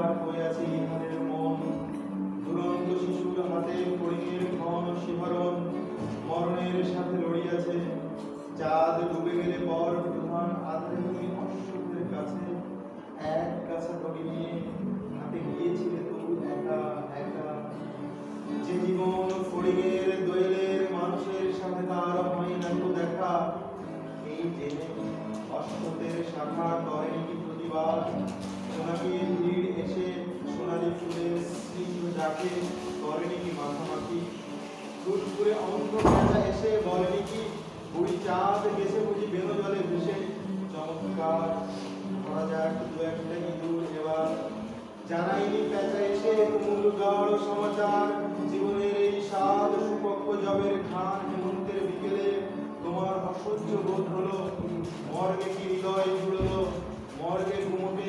অধিকার হইয়াছে ইহাদের মন। দুরন্ত শিশুর হাতে ফড়িংয়ের ঘন শিহরণ মরণের সাথে লড়িয়াছে। চাঁদ ডুবে গেলে পর প্রধান আধারিনী অশ্বদের কাছে। এক কাছা তবে নিয়ে হাতে গিয়েছিলে তবু একা একা। যে জীবন ফড়িংয়ের দোয়েলের, মানুষের সাথে তার হয় না তো দেখা। এই জেনে অশ্বতের শাখা করেনি প্রতিবাদ সোনালির ভিড় ডাকে করেনি কি মাখামাখি ফুট করে এসে বলেনি কি বুড়ি চাঁদ গেছে বুঝি বেরো জলে ভেসে। চমৎকার, ধরা যাক, দু একটা ইঁদুর এবার। জানাইনি পেঁচা এসে মূল গাঢ় সমাচার। জীবনের এই স্বাদ সুপক্ষ জবের খান হেমন্তের বিকেলে। তোমার অসহ্য বোধ হলো, মর্গে কি হৃদয় জুড়লো? মর্গে ঘুমোটে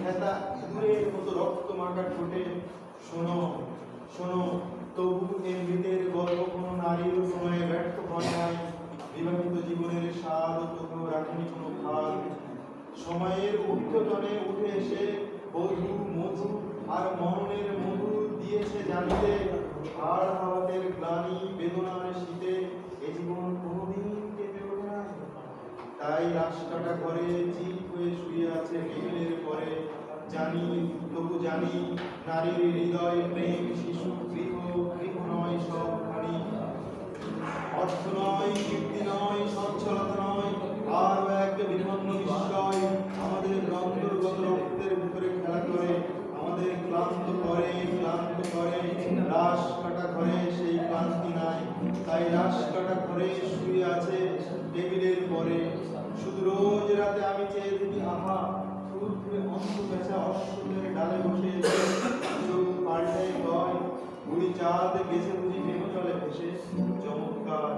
খেতা ইঁদুরের মতো রক্ত মাখা ঠোঁটে। শোনো শোনো, তবু এর ভিতের গল্প কোনো নারীর সময়ে ব্যর্থ হয় নাই। বিবাহিত জীবনের স্বাদ কোথাও রাখেনি কোনো খাদ সময়ের ঊর্ধ্বতনে উঠে এসে বধু, মধু আর মরণের মধু দিয়েছে জানিতে। আর হাওয়াতের গ্লানি বেদনার শীতে এ জীবন কোনোদিন কেঁপে ওঠে নাই। তাই কাটা ঘরে চিপ হয়ে শুয়ে আছে টেবিলের পরে জানি তবু জানি নারীর হৃদয় প্রেম শিশু গৃহ গৃহ নয় সব খানি অর্থ নয় কীর্তি নয় সচ্ছলতা নয় আরও এক বিনম্র নিশ্চয় আমাদের অন্তর্গত রক্তের ভিতরে খেলা করে আমাদের ক্লান্ত করে ক্লান্ত করে রাস কাটা ঘরে সেই ক্লান্তি নাই তাই রাস কাটা ঘরে শুয়ে আছে টেবিলের পরে শুধু রোজ রাতে আমি চেয়ে দেখি আহা চাঁদ গেছে বুঝি ভেঙে চলে ভেসে চমৎকার।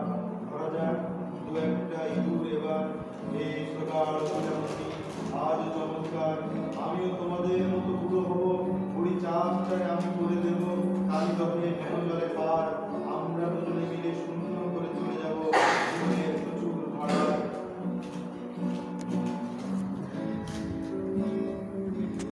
ধরা যাক, দু একটা ইঁদুর এবার হে সকাল মোটামুটি আজ চমৎকার। আমিও তোমাদের মতো পুরো হব। ওই চাঁদটায় আমি